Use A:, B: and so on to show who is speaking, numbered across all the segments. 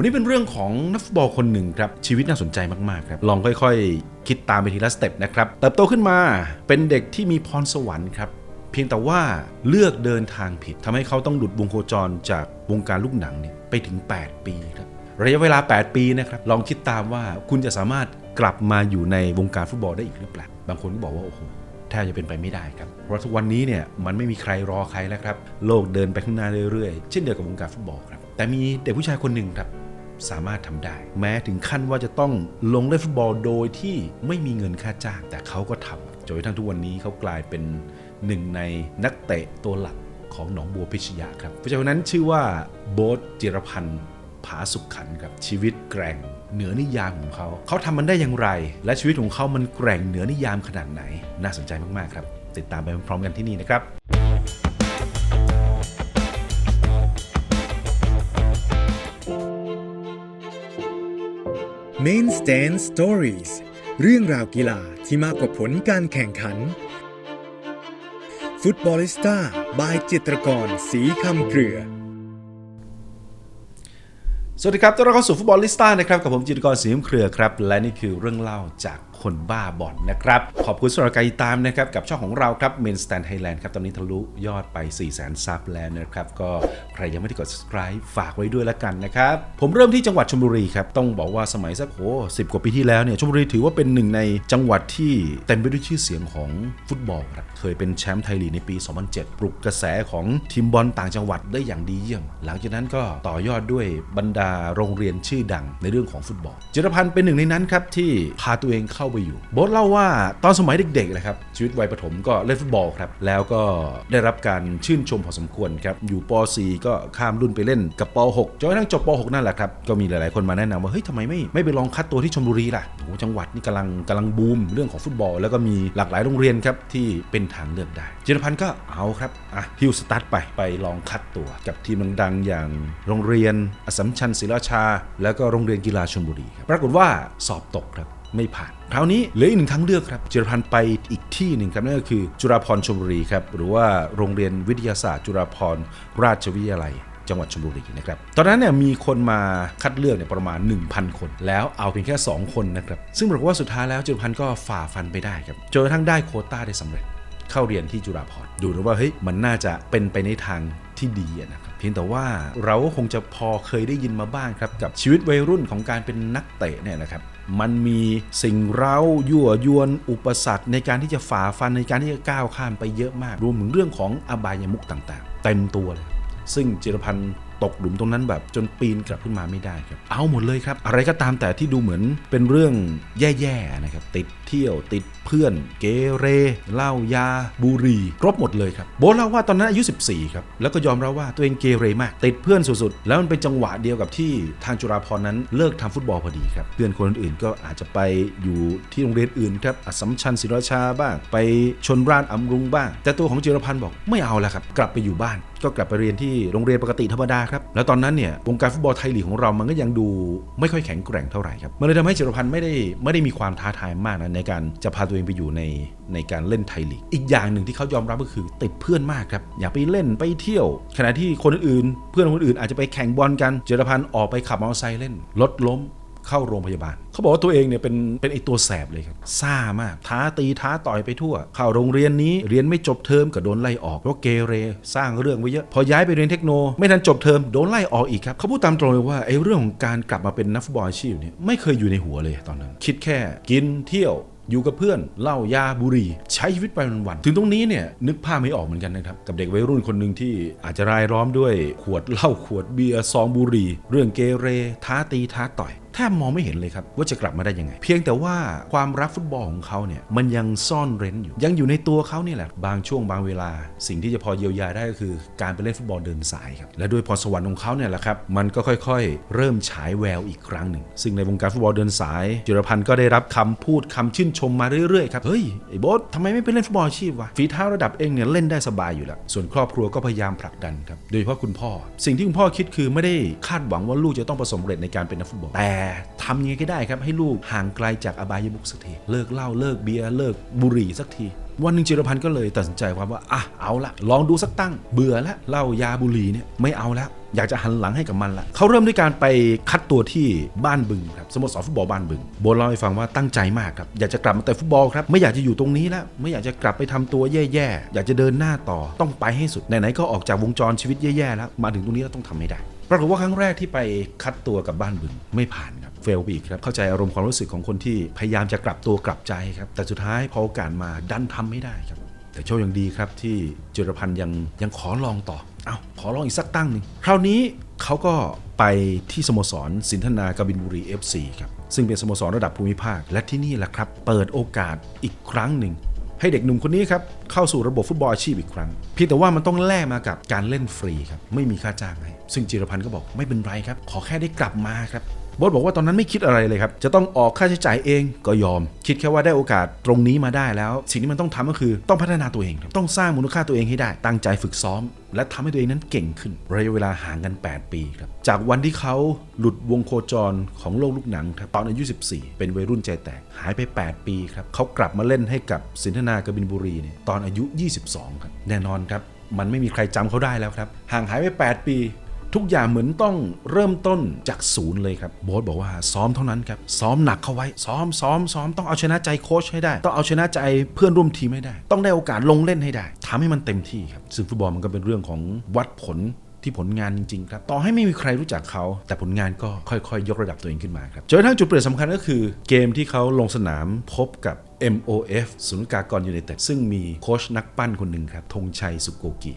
A: วันนี้เป็นเรื่องของนักฟุตบอลคนหนึ่งครับ ชีวิตน่าสนใจมากๆครับ ลองค่อยๆ คิดตามไปทีละสเต็ปนะครับ เติบโตขึ้นมาเป็นเด็กที่มีพรสวรรค์ครับ เพียงแต่ว่าเลือกเดินทางผิดทำให้เขาต้องหลุดวงโคจรจากวงการลูกหนังเนี่ยไปถึง 8 ปีครับระยะเวลา 8 ปีนะครับลองคิดตามว่าคุณจะสามารถกลับมาอยู่ในวงการฟุตบอลได้อีกหรือเปล่าบางคนก็บอกว่าโอ้โหแทบจะเป็นไปไม่ได้ครับ เพราะทุกวันนี้เนี่ยมันไม่มีใครรอใครแล้วครับ โลกเดินไปข้างหน้าเรื่อยๆ เช่นเดียวกับวงการฟุตบอลครับ แต่มีเด็กผู้ชายคนหนึ่งครับ สามารถทำได้ แม้ถึงขั้นว่าจะต้องลงเล่นฟุตบอลโดยที่ไม่มีเงินค่าจ้าง แต่เขาก็ทำจนกระทั่งทุกวันนี้เขากลายเป็นหนึ่งในนักเตะตัวหลักของหนองบัวพิชยาครับผู้ชายคนนั้นชื่อว่าโบ๊ทจิรพันธ์ผาสุขขันครับชีวิตแกร่งเหนือนิยามของเขา เขาทำมันได้อย่างไร และชีวิตของเขามันแกร่งเหนือนิยามขนาดไหน น่าสนใจมาก ๆ ครับ ติดตามไปพร้อมกันที่นี่นะครับ
B: Main Stand Stories เรื่องราวกีฬาที่มากกว่าผลการแข่งขัน ฟุตบอลิสต้าบายจิตรกรสีคำเกลือ
A: สวัสดีครับต้อนรับเข้าสู่ฟุตบอลลิสต้านะครับ กับผมจิตรกรศรีมเครือครับ และนี่คือเรื่องเล่าจาก คนบ้าบอลนะครับ ขอบคุณสำหรับการติดตามนะครับ กับช่องของเราครับ Main Stand Thailand ครับ ตอนนี้ทะลุยอดไป 4 0 0 0 0 0 ซับแล้วนะครับ ก็ใครยังไม่ได้กด subscribe ฝากไว้ด้วยละกันนะครับ ผมเริ่มที่จังหวัดชลบุรีครับ ต้องบอกว่าสมัยสักโหสิกว่าปีที่แล้วเนี่ยชลบุรีถือว่าเป็นหนึ่งในจังหวัดที่เต็มไปด้วยชื่อเสียงของฟุตบอลครับเคยเป็นแชมป์ไทยลีกในปี 2007 ปลุกกระแสของทีมบอลต่างจังหวัดได้อย่างดีเยี่ยม หลังจากนั้นก็ต่อยอดด้วยบรรดาโรงเรียนชื่อดังในเรื่องของฟุตบอลจิรพันธ์เป็นหนึ่งในนั้นครับที่พาตัวเองเข้าไปอยู่โบ๊ทเล่าว่าตอนสมัยเด็กๆนะครับชีวิตวัยประถมก็เล่นฟุตบอลครับแล้วก็ได้รับการชื่นชมพอสมควรครับอยู่ป .4 ก็ข้ามรุ่นไปเล่นกับป .6 จนกระทั่งจบป .6 นั่นแหละครับก็มีหลายๆคนมาแนะนำว่าเฮ้ยทำไมไม่ไม่ไปลองคัดตัวที่ชลบุรีล่ะโอ้จังหวัดนี่กำลังกำลังบูมเรื่องของฟุตบอล แล้วก็มีหลากหลายโรงเรียนครับที่เป็นทางเลือกได้จิรพันธ์ก็เอาครับอะฮิวสตาร์ทไปไปลองคัดตัวกับทีมดังๆอย่างโรงเรียนอสมชัญศรีราชา แล้วก็โรงเรียนกีฬาชลบุรีครับปรากฏว่าสอบตกครับ ไม่ผ่านคราวนี้เหลืออีกหนึ่งทางเลือกครับจิรพันธ์ไปอีกที่หนึ่งครับนั่นก็คือจุฬาภรชลบุรีครับหรือว่าโรงเรียนวิทยาศาสตร์ จุฬาภรราชวิทยาลัยจังหวัดชลบุรีนะครับ ตอนนั้นเนี่ยมีคนมาคัดเลือกเนี่ยประมาณ 1,000 คน แล้วเอาเพียงแค่ 2 คนนะครับ ซึ่งปรากฏว่าสุดท้ายแล้วจิรพันธ์ก็ฝ่าฟันไปได้ครับ จนกระทั่งได้โคต้าได้สำเร็จ เข้าเรียนที่จุฬาภรณ์ดูนะว่าเฮ้ยมันน่าจะเป็นไปในทางที่ดีนะครับ เพียงแต่ว่าเราก็คงจะพอเคยได้ยินมาบ้างครับกับชีวิตวัยรุ่นของการเป็นนักเตะเนี่ยนะครับ มันมีสิ่งเร้ายั่วยวนอุปสรรคในการที่จะฝ่าฟันในการที่จะก้าวข้ามไปเยอะมาก รวมถึงเรื่องของอบายมุกต่างๆ เต็มตัวเลย ซึ่งจิรพันธ์ตกหลุมตรงนั้นแบบจนปีนกลับขึ้นมาไม่ได้ครับ เอาหมดเลยครับ อะไรก็ตามแต่ที่ดูเหมือนเป็นเรื่องแย่ๆนะครับติด เที่ยวติดเพื่อนเกเรเหล้ายา บุหรี่ครบหมดเลยครับโบเล่าว่าตอนนั้นอายุ 14 ครับ แล้วก็ยอมรับว่าตัวเองเกเรมาก ติดเพื่อนสุดๆ แล้วมันเป็นจังหวะเดียวกับที่ทางจุฬาภรนั้นเลิกทำฟุตบอลพอดีครับ เพื่อนคนอื่นๆก็อาจจะไปอยู่ที่โรงเรียนอื่นครับอัสสัมชัญศรีราชาบ้าง ไปชนราชอำรุงบ้าง แต่ตัวของจิรพันธ์บอกไม่เอาแล้วครับกลับไปอยู่บ้านก็กลับไปเรียนที่โรงเรียนปกติธรรมดาครับ แล้วตอนนั้นเนี่ยวงการฟุตบอลไทยลีกของเรามันก็ยังดูไม่ค่อยแข็งแกร่งเท่าไหร่ครับ มันเลยทำให้จิรพันธ์ไม่ได้ไม่ได้มีความท้าทายมากนะในการจะพาตัวเองไปอยู่ในในการเล่นไทยลีก อีกอย่างหนึ่งที่เขายอมรับก็คือติดเพื่อนมากครับ อยากไปเล่นไปเที่ยว ขณะที่คนอื่นเพื่อนคนอื่นอาจจะไปแข่งบอลกัน เจรพันธ์ออกไปขับมอเตอร์ไซค์เล่นรถล้มเข้าโรงพยาบาล เขาบอกว่าตัวเองเนี่ยเป็นเป็นไอตัวแสบเลยครับซ่ามาก ท้าตีท้าต่อยไปทั่ว เข้าโรงเรียนนี้เรียนไม่จบเทอมก็โดนไล่ออกเพราะเกเร สร้างเรื่องไว้เยอะ พอย้ายไปเรียนเทคโน ไม่ทันจบเทอมโดนไล่ออกอีกครับเขาพูดตามตรงเลยว่าไอเรื่องของการกลับมาเป็นนักฟุตบอลอาชีพเนี่ยไม่เคยอยู่ในหัวเลยตอนนั้น คิดแค่กินเที่ยว อยู่กับเพื่อนเหล้ายาบุหรี่ใช้ชีวิตไปวันๆถึงตรงนี้เนี่ยนึกภาพไม่ออกเหมือนกันนะครับกับเด็กวัยรุ่นคนหนึ่งที่อาจจะรายล้อมด้วยขวดเหล้าขวดเบียร์ซองบุหรี่ เรื่องเกเรท้าตีท้าต่อย บมองไม่เห็นเลยครับว่าจะกลับมาได้ยังไง เพียงแต่ว่าความรักฟุตบอลของเขาเนี่ยมันยังซ่อนเร้นอยู่ ยังอยู่ในตัวเขาเนี่ยแหละบางช่วงบางเวลา สิ่งที่จะพอเยียวยาได้ก็คือ การไปเล่นฟุตบอลเดินสายครับและด้วยพรสวรรค์ของเขาเนี่ยแหละครับมันก็ค่อยๆ เริ่มฉายแววอีกครั้งหนึ่งซึ่งในวงการฟุตบอลเดินสายจิรพันธ์ก็ได้รับคำพูดคำชื่นชมมาเรื่อยๆครับเฮ้ยไอ้โบ๊ททำไมไม่ไปเล่นฟุตบอลอาชีพวะฝีเท้าระดับเองเนี่ยเล่นได้สบายอยู่แล้วส่วนครอบครัวก็พยายามผลักดันครับโดยเฉพาะคุณพ่อ สิ่งที่คุณพ่อคิดคือไม่ได้คาดหวังว่าลูกจะต้องประสบเร็จในการเป็นนักฟุตบอลแต่ทำยังไงก็ได้ครับให้ลูกห่างไกลจากอบายมุกสักทีเลิกเหล้าเลิกเบียร์เลิกบุหรี่สักที วันหนึ่งจิรพันธ์ก็เลยตัดสินใจว่าว่าอะเอาละลองดูสักตั้ง เบื่อแล้เหล้ายาบุหรี่เนี่ยไม่เอาแล้วอยากจะหันหลังให้กับมันละเขาเริ่มด้วยการไปคัดตัวที่บ้านบึงครับสโมสรฟุตบอลบ้านบึง โบนเล่าให้ฟังว่าตั้งใจมากครับ อยากจะกลับมาแต่ฟุตบอลครับ ไม่อยากจะอยู่ตรงนี้แล้ว ไม่อยากจะกลับไปทำตัวแย่ๆ อยากจะเดินหน้าต่อ ต้องไปให้สุด ไหนๆ ก็ออกจากวงจรชีวิตแย่ๆ แล้ว มาถึงตรงนี้แล้วต้องทำให้ได้ ปรากฏว่าครั้งแรกที่ไปคัดตัวกับบ้านบึงไม่ผ่านครับเฟลไปอีกครับเข้าใจอารมณ์ความรู้สึกของคนที่พยายามจะกลับตัวกลับใจครับแต่สุดท้ายพอโอกาสมาดันทำไม่ได้ครับ แต่โชคยังดีครับที่จิรพันธ์ยังยังขอลองต่อเอาขอลองอีกสักตั้งหนึ่งคราวนี้เขาก็ไปที่สโมสรสินธนากบินบุรี FC ครับซึ่งเป็นสโมสรระดับภูมิภาค และที่นี่แหละครับ เปิดโอกาสอีกครั้งหนึ่ง ให้เด็กหนุ่มคนนี้ครับเข้าสู่ระบบฟุตบอลอาชีพอีกครั้งเพียงแต่ว่ามันต้องแลกมากับการเล่นฟรีครับไม่มีค่าจ้างให้ซึ่งจิรพันธ์ก็บอกไม่เป็นไรครับ ขอแค่ได้กลับมาครับ บอสบอกว่าตอนนั้นไม่คิดอะไรเลยครับจะต้องออกค่าใช้จ่ายเองก็ยอม คิดแค่ว่าได้โอกาสตรงนี้มาได้แล้ว สิ่งที่มันต้องทำก็คือต้องพัฒนาตัวเองต้องสร้างมูลค่าตัวเองให้ได้ ตั้งใจฝึกซ้อม และทำให้ตัวเองนั้นเก่งขึ้นระยะเวลาห่างกัน 8 ปีครับจากวันที่เขาหลุดวงโคจรของโลกลูกหนังตอนอายุ 14 เป็นวัยรุ่นใจแตกหายไป 8 ปีครับเขากลับมาเล่นให้กับสินธนากบินบุรีเนี่ยตอนอายุ 22 ครับแน่นอนครับมันไม่มีใครจำเขาได้แล้วครับห่างหายไป 8 ปี ทุกอย่างเหมือนต้องเริ่มต้นจากศูนย์เลยครับโบ๊ทบอกว่าซ้อมเท่านั้นครับซ้อมหนักเข้าไว้ ซ้อมซ้อมซ้อมต้องเอาชนะใจโค้ชให้ได้ ต้องเอาชนะใจเพื่อนร่วมทีมให้ได้ ต้องได้โอกาสลงเล่นให้ได้ทำให้มันเต็มที่ครับซึ่งฟุตบอลมันก็เป็นเรื่องของวัดผลที่ผลงานจริงๆครับต่อให้ไม่มีใครรู้จักเขา แต่ผลงานก็ค่อยๆ ยกระดับตัวเองขึ้นมาครับจนกระทั่งจุดเปลี่ยนสำคัญก็คือ เกมที่เขาลงสนามพบกับ MOF ศูนย์กากรยูไนเต็ดซึ่งมีโค้ชนักปั้นคนหนึ่งครับธงชัยสุโกกิ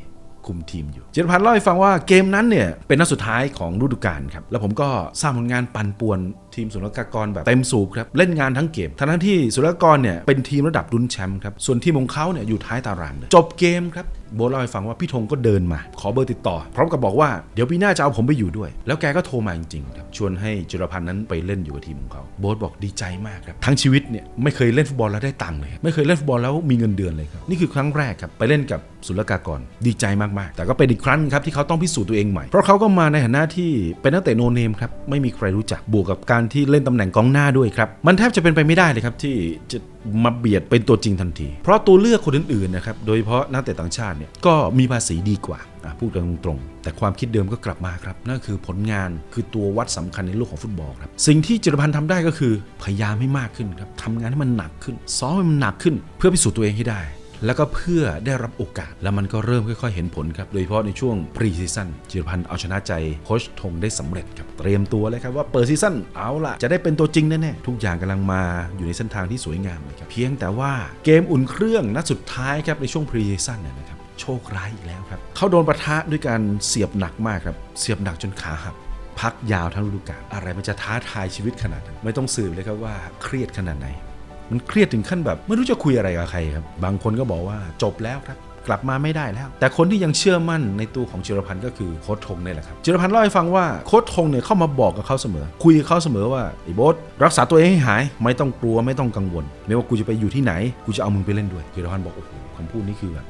A: คุมทีมอยู่เจนพันธ์เล่าให้ฟังว่าเกมนั้นเนี่ยเป็นนัดสุดท้ายของฤดูกาลครับแล้วผมก็สร้างผลงานปั่นป่วน ทีมสุรกากรแบบเต็มสูบครับ เล่นงานทั้งเกมทั้งที่สุรกากรเนี่ยเป็นทีมระดับรุนแชมป์ครับ ส่วนทีมของเขาเนี่ยอยู่ท้ายตารางเลยจบเกมครับโบทเล่าให้ฟังว่าพี่ธงก็เดินมา ขอเบอร์ติดต่อ พร้อมกับบอกว่าเดี๋ยวปีหน้าจะเอาผมไปอยู่ด้วย แล้วแกก็โทรมาจริงๆครับชวนให้จิรพันธ์นั้นไปเล่นอยู่กับทีมของเขาโบทบอกดีใจมากครับทั้งชีวิตเนี่ยไม่เคยเล่นฟุตบอลแล้วได้ตังค์เลยไม่เคยเล่นฟุตบอลแล้วมีเงินเดือนเลยครับนี่คือครั้งแรกครับไปเล่นกับศุลกากรดีใจมากๆ แต่ก็เป็นอีกครั้งครับที่เขาต้องพิสูจน์ตัวเองใหม่เพราะเขาก็มาในฐานะที่เป็นนักเตะโนเนมครับไม่มีใครรู้จักบวกกับการที่เล่นตำแหน่งกองหน้าด้วยครับ มันแทบจะเป็นไปไม่ได้เลยครับที่จะมาเบียดเป็นตัวจริงทันที เพราะตัวเลือกคนอื่นๆนะครับ โดยเฉพาะนักเตะต่างชาติเนี่ยก็มีภาษีดีกว่าพูดกันตรงๆ แต่ความคิดเดิมก็กลับมาครับ นั่นคือผลงานคือตัววัดสำคัญในโลกของฟุตบอลครับ สิ่งที่จิรพันธ์ทำได้ก็คือพยายามให้มากขึ้นครับทำงานให้มันหนักขึ้นซ้อมให้มันหนักขึ้น เพื่อพิสูจน์ตัวเองให้ได้ แล้วก็เพื่อได้รับโอกาส แล้วมันก็เริ่มค่อย ๆ เห็นผลครับ โดยเฉพาะในช่วงพรีซีซั่นจิรพันธ์เอาชนะใจโคชธงได้สำเร็จครับ เตรียมตัวเลยครับว่าเปิดซีซั่นเอาล่ะจะได้เป็นตัวจริงแน่ๆ ทุกอย่างกำลังมาอยู่ในเส้นทางที่สวยงามเลยครับ เพียงแต่ว่าเกมอุ่นเครื่องนัดสุดท้ายครับในช่วงพรีซีซั่นเนี่ยนะครับ โชคร้ายอีกแล้วครับ เขาโดนประทะด้วยการเสียบหนักมากครับ เสียบหนักจนขาหักพักยาวทั้งฤดูกาลอะไรมันจะท้าทายชีวิตขนาดนั้นไม่ต้องสืบเลยครับว่าเครียดขนาดไหน มันเครียดถึงขั้นแบบไม่รู้จะคุยอะไรกับใครครับบางคนก็บอกว่าจบแล้วครับกลับมาไม่ได้แล้ว แต่คนที่ยังเชื่อมั่นในตัวของจิรพันธ์ก็คือโค้ชธงนี่แหละครับจิรพันธ์เล่าให้ฟังว่าโค้ชธงเนี่ยเข้ามาบอกกับเขาเสมอ คุยกับเขาเสมอว่าไอ้โบ๊ทรักษาตัวเองให้หาย ไม่ต้องกลัวไม่ต้องกังวล ไม่ว่ากูจะไปอยู่ที่ไหน กูจะเอามึงไปเล่นด้วยจิรพันธ์บอกโอ้โหคำพูดนี้คือแบบ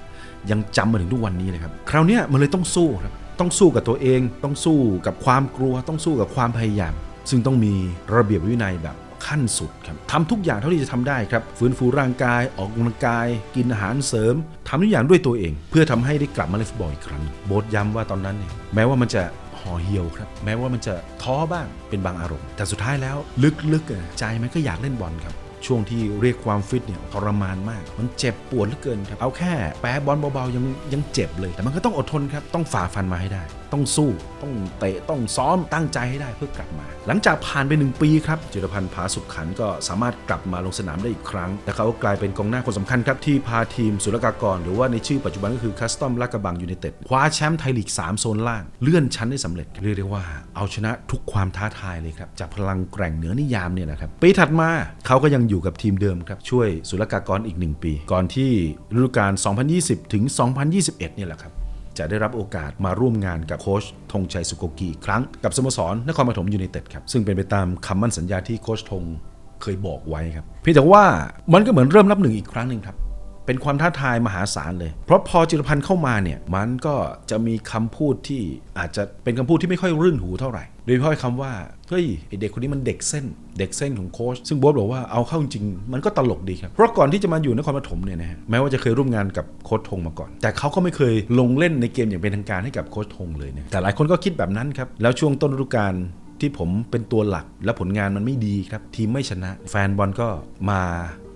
A: ยังจำมาถึงทุกวันนี้เลยครับคราวนี้มันเลยต้องสู้ครับต้องสู้กับตัวเอง ต้องสู้กับความกลัว ต้องสู้กับความพยายาม ซึ่งต้องมีระเบียบวินัยแบบ ขั้นสุดครับทำทุกอย่างเท่าที่จะทำได้ครับฟื้นฟูร่างกายออกกำลังกาย กินอาหารเสริมทำทุกอย่างด้วยตัวเอง เพื่อทำให้ได้กลับมาเล่นฟุตบอลอีกครั้ง โบทย้ำว่าตอนนั้นเนี่ยแม้ว่ามันจะห่อเหี่ยวครับ แม้ว่ามันจะท้อบ้างเป็นบางอารมณ์ แต่สุดท้ายแล้วลึกๆใจมันก็อยากเล่นบอลครับช่วงที่เรียกความฟิตเนี่ยทรมานมาก มันเจ็บปวดเหลือเกินครับ เอาแค่แปะบอลเบาๆยังยังเจ็บเลย แต่มันก็ต้องอดทนครับ ต้องฝ่าฟันมาให้ได้ ต้องสู้ ต้องเตะต้องซ้อมตั้งใจให้ได้เพื่อกลับมา หลังจากผ่านไป 1 ปีครับจิรพันธ์ผาสุขขันก็สามารถกลับมาลงสนามได้อีกครั้ง และเขากลายเป็นกองหน้าคนสำคัญครับที่พาทีมศุลกากร หรือว่าในชื่อปัจจุบันก็คือคัสตอมลาดกระบังยูไนเต็ดคว้าแชมป์ไทยลีก 3 โซนล่าง เลื่อนชั้นได้สำเร็จเรียกได้ว่าเอาชนะทุกความท้าทายเลยครับจากพลังแกร่งเหนือนิยามเนี่ยนะครับปีถัดมาเขาก็ยังอยู่กับทีมเดิมครับช่วยศุลกากรอีก 1 ปี ก่อนที่ฤดูกาล 2020 ถึง 2021 เนี่ยแหละครับ จะได้รับโอกาสมาร่วมงานกับโค้ชธงชัยสุโกกีอีกครั้งกับสโมสรนครปฐมยูไนเต็ดครับซึ่งเป็นไปตามคำมั่นสัญญาที่โค้ชธงเคยบอกไว้ครับเพียงแต่ว่ามันก็เหมือนเริ่มนับหนึ่งอีกครั้งหนึ่งครับ เป็นความท้าทายมหาศาลเลย เพราะพอจิรพันธ์เข้ามาเนี่ยมันก็จะมีคำพูดที่อาจจะเป็นคำพูดที่ไม่ค่อยรื่นหูเท่าไหร่ โดยเฉพาะคำว่าเฮ้ยเด็กคนนี้มันเด็กเส้น เด็กเส้นของโค้ชซึ่งบ๊ทบอกว่าเอาเข้าจริงมันก็ตลกดีครับ เพราะก่อนที่จะมาอยู่นครปฐมเนี่ยนะฮะแม้ว่าจะเคยร่วมงานกับโค้ชทงมาก่อน แต่เขาก็ไม่เคยลงเล่นในเกมอย่างเป็นทางการให้กับโค้ชทงเลยเนี่ยแต่หลายคนก็คิดแบบนั้นครับแล้วช่วงต้นฤดูกาล ที่ผมเป็นตัวหลักและผลงานมันไม่ดีครับ ทีมไม่ชนะ แฟนบอลก็มา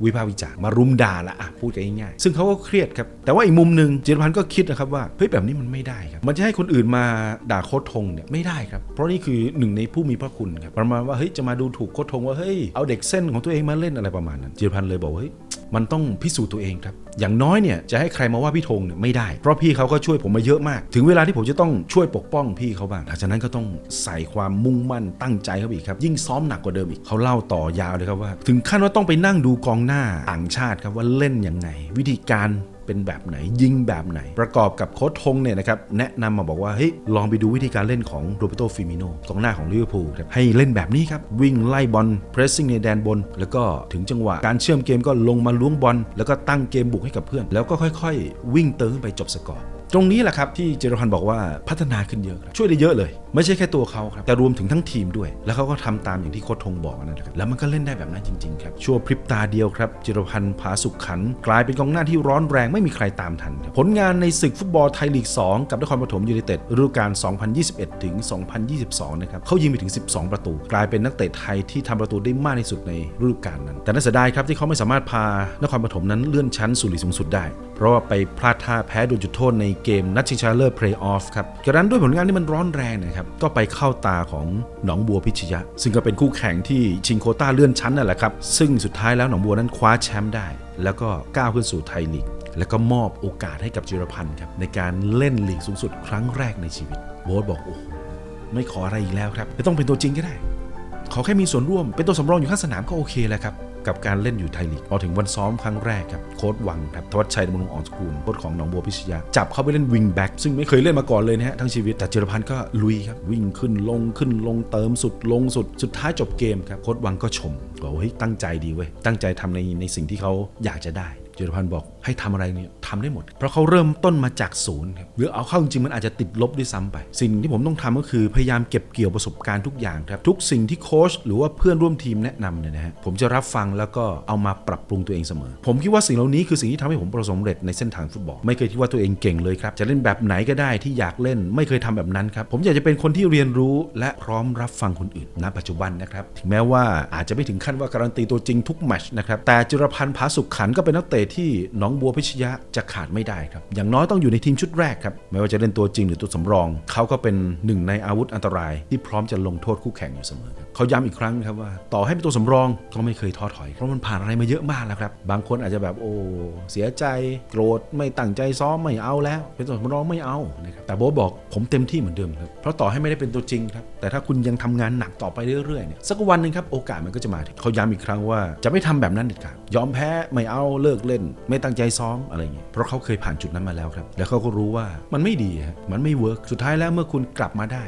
A: วิพากษ์วิจารณ์มารุมด่าละอะพูดกันง่ายๆซึ่งเขาก็เครียดครับ แต่ว่าอีกมุมหนึ่งจิรพันธ์ก็คิดนะครับว่าเฮ้ยแบบนี้มันไม่ได้ครับ มันจะให้คนอื่นมาด่าโค้ชทงเนี่ยไม่ได้ครับ เพราะนี่คือหนึ่งในผู้มีพระคุณครับประมาณว่าเฮ้ยจะมาดูถูกโค้ชทงว่าเฮ้ยเอาเด็กเส้นของตัวเองมาเล่นอะไรประมาณนั้นจิรพันธ์เลยบอกว่าเฮ้ยมันต้องพิสูจน์ตัวเองครับ อย่างน้อยเนี่ยจะให้ใครมาว่าพี่ธงเนี่ยไม่ได้ เพราะพี่เขาก็ช่วยผมมาเยอะมาก ถึงเวลาที่ผมจะต้องช่วยปกป้องพี่เขาบ้างหลังจากนั้นก็ต้องใส่ความมุ่งมั่นตั้งใจเขาอีกครับ ยิ่งซ้อมหนักกว่าเดิมอีกเขาเล่าต่อยาวเลยครับว่า ถึงขั้นว่าต้องไปนั่งดูกองหน้าต่างชาติครับว่าเล่นยังไง วิธีการ เป็นแบบไหน ยิงแบบไหน ประกอบกับโค้ชทงเนี่ยนะครับแนะนำมาบอกว่าเฮ้ยลองไปดูวิธีการเล่นของโรเบโตฟิมิโนกองหน้าของลิเวอร์พูลครับให้เล่นแบบนี้ครับ วิ่งไล่บอลเพรสซิ่งในแดนบน แล้วก็ถึงจังหวะการเชื่อมเกมก็ลงมาล้วงบอลแล้วก็ตั้งเกมบุกให้กับเพื่อน แล้วก็ค่อย ๆ วิ่งเติมขึ้นไปจบสกอร์ ตรงนี้แหละครับที่เจรพันธ์บอกว่าพัฒนาขึ้นเยอะครับช่วยได้เยอะเลย ไม่ใช่แค่ตัวเขาครับแต่รวมถึงทั้งทีมด้วย แล้วเขาก็ทำตามอย่างที่โค้ชทงบอกนั่นแหละครับแล้วมันก็เล่นได้แบบนั้นจริงๆครับชั่วพริบตาเดียวครับเจรพันธ์ผาสุขขัน กลายเป็นกองหน้าที่ร้อนแรงไม่มีใครตามทันครับผลงานในศึกฟุตบอลไทยลีก 2 กับนครปฐมยูไนเต็ดฤดูกาล 2021 ถึง 2022 นะครับเขายิงไปถึง 12 ประตู กลายเป็นนักเตะไทยที่ทำประตูได้มากที่สุดในฤดูกาลนั้น แต่น่าเสียดายครับที่เขาไม่สามารถพานครปฐมนั้นเลื่อนชั้นสู่ลีกสูงสุดได้ เพราะว่าไปพลาดท่าแพ้โดนจุดโทษในเกมนัดชิงชนะเลิศเพลย์ออฟครับจากนั้นด้วยผลงานที่มันร้อนแรงนะครับก็ไปเข้าตาของหนองบัวพิชยะ ซึ่งก็เป็นคู่แข่งที่ชิงโคต้าเลื่อนชั้นนั่นแหละครับซึ่งสุดท้ายแล้วหนองบัวนั้นคว้าแชมป์ได้ แล้วก็ก้าวขึ้นสู่ไทยลีกแล้วก็มอบโอกาสให้กับจิรพันธ์ครับในการเล่นลีกสูงสุดครั้งแรกในชีวิตโบ๊ทบอกโอ้โหไม่ขออะไรอีกแล้วครับไม่ต้องเป็นตัวจริงก็ได้ ขอแค่มีส่วนร่วมเป็นตัวสำรองอยู่ข้างสนามก็โอเคแล้วครับ กับการเล่นอยู่ไทยลีกพอถึงวันซ้อมครั้งแรกครับโค้ดวังครับทวัชชัยดำรงอ่อนสกุลโค้ดของหนองบัวพิชยา จับเขาไปเล่นวิงแบ็กซึ่งไม่เคยเล่นมาก่อนเลยนะฮะทั้งชีวิตแต่จิรพันธ์ก็ลุยครับวิ่งขึ้นลงขึ้นลงเติมสุดลงสุดสุดท้ายจบเกมครับโค้ดวังก็ชมบอกว่าเฮ้ยตั้งใจดีเว้ยตั้งใจทำในในสิ่งที่เขาอยากจะได้จิรพันธ์บอก ให้ทำอะไรเนี่ยทำได้หมด เพราะเขาเริ่มต้นมาจากศูนย์ครับหรือเอาเข้าจริงมันอาจจะติดลบด้วยซ้ำไป สิ่งที่ผมต้องทำก็คือพยายามเก็บเกี่ยวประสบการณ์ทุกอย่างครับทุกสิ่งที่โค้ชหรือว่าเพื่อนร่วมทีมแนะนำเนี่ยนะฮะผมจะรับฟังแล้วก็เอามาปรับปรุงตัวเองเสมอ ผมคิดว่าสิ่งเหล่านี้คือสิ่งที่ทำให้ผมประสบเร็จในเส้นทางฟุตบอลไม่เคยคิดว่าตัวเองเก่งเลยครับจะเล่นแบบไหนก็ได้ที่อยากเล่นไม่เคยทำแบบนั้นครับผมอยากจะเป็นคนที่เรียนรู้และพร้อมรับฟังคนอื่นณปัจจุบันนะครับถึงแม้ว่าอาจจะไม่ถึงขั้นว่าการันตีตัวจริงทุกแมชนะครับแต่จิรพันธ์ผาสุขขันก็เป็นนักเตะที่หนองบัวพิชยะจะขาดไม่ได้ครับ อย่างน้อยต้องอยู่ในทีมชุดแรกครับ ไม่ว่าจะเล่นตัวจริงหรือตัวสำรอง เขาก็เป็นหนึ่งในอาวุธอันตราย ที่พร้อมจะลงโทษคู่แข่งอยู่เสมอครับเขาย้ำอีกครั้งครับว่า ต่อให้เป็นตัวสำรองก็ไม่เคยท้อถอย เพราะมันผ่านอะไรมาเยอะมากแล้วครับ บางคนอาจจะแบบโอ้เสียใจโกรธไม่ตั้งใจซ้อมไม่เอาแล้ว เป็นตัวสำรองไม่เอานะครับแต่โบ๊ทบอกผมเต็มที่เหมือนเดิมครับเพราะต่อให้ไม่ได้เป็นตัวจริงครับแต่ถ้าคุณยังทำงานหนักต่อไปเรื่อยๆเนี่ยสักวันหนึ่งครับโอกาสมันก็จะมาเขาย้ำอีกครั้งว่าจะไม่ทำแบบนั้นเด็ดขาดยอมแพ้ไม่เอาเลิกเล่น ไม่ตั้งใจซ้อมอะไรอย่างเงี้ยเพราะเขาเคยผ่านจุดนั้นมาแล้วครับ แล้วเขาก็รู้ว่ามันไม่ดีฮะมันไม่เวิร์กสุดท้ายแล้วเมื่อคุณกลับมาได้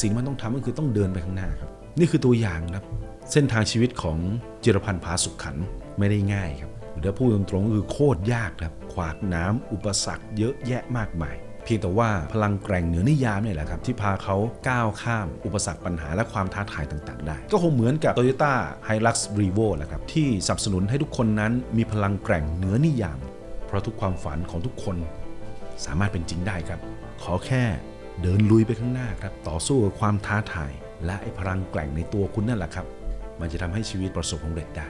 A: สิ่งที่มันต้องทำก็คือต้องเดินไปข้างหน้าครับ นี่คือตัวอย่างครับ เส้นทางชีวิตของจิรพันธ์ผาสุขขันไม่ได้ง่ายครับเดี๋ยวพูดตรงๆก็คือโคตรยากครับขวากน้ำอุปสรรคเยอะแยะมากมาย เพียงแต่ว่าพลังแกร่งเหนือนิยามเนี่ยแหละครับที่พาเขาก้าวข้าม อุปสรรคปัญหาและความท้าทายต่างๆ ได้ ก็คงเหมือนกับ Toyota Hilux Revo แหละครับที่สนับสนุนให้ทุกคนนั้นมีพลังแกร่งเหนือนิยาม เพราะทุกความฝันของทุกคน สามารถเป็นจริงได้ครับ ขอแค่เดินลุยไปข้างหน้าครับต่อสู้กับความท้าทาย และไอ้พลังแกร่งในตัวคุณนั่นแหละครับ มันจะทำให้ชีวิตประสบความสำเร็จได้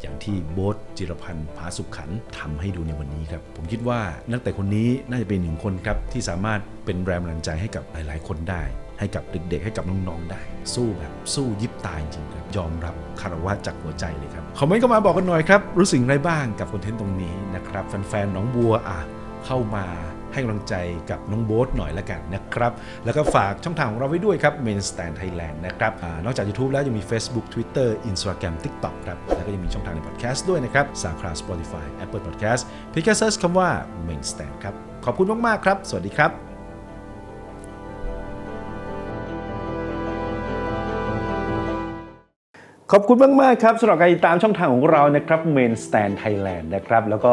A: อย่างที่โบ๊ทจิรพันธ์ผาสุขขันธ์ทำให้ดูในวันนี้ครับ ผมคิดว่านักเตะคนนี้น่าจะเป็นหนึ่งคนครับที่สามารถเป็นแรงบันดาลใจให้กับหลายๆ คนได้ ให้กับเด็กๆ ให้กับน้องๆได้ สู้แบบสู้ยิบตายจริงครับ ยอมรับคารวะจากหัวใจเลยครับคอมเมนต์ก็มาบอกกันหน่อยครับ รู้สึกไรบ้างกับคอนเทนต์ตรงนี้นะครับแฟนๆน้องบัวอะเข้ามา ให้กำลังใจกับน้องโบ๊ทหน่อยละกันนะครับ แล้วก็ฝากช่องทางของเราไว้ด้วยครับ Main Stand Thailand นะครับอนอกจาก YouTube แล้วยังมี Facebook Twitter Instagram TikTok ครับ แล้วก็ยังมีช่องทางใน Podcast ด้วยนะครับ SoundCloud Spotify Apple Podcast เพียงแค่เซิร์ชคำว่า Main Stand ครับ ขอบคุณมากๆครับ สวัสดีครับขอบคุณมาก ๆ ครับสำหรับการติดตามช่องทางของเรานะครับ Main Stand Thailand นะครับ แล้วก็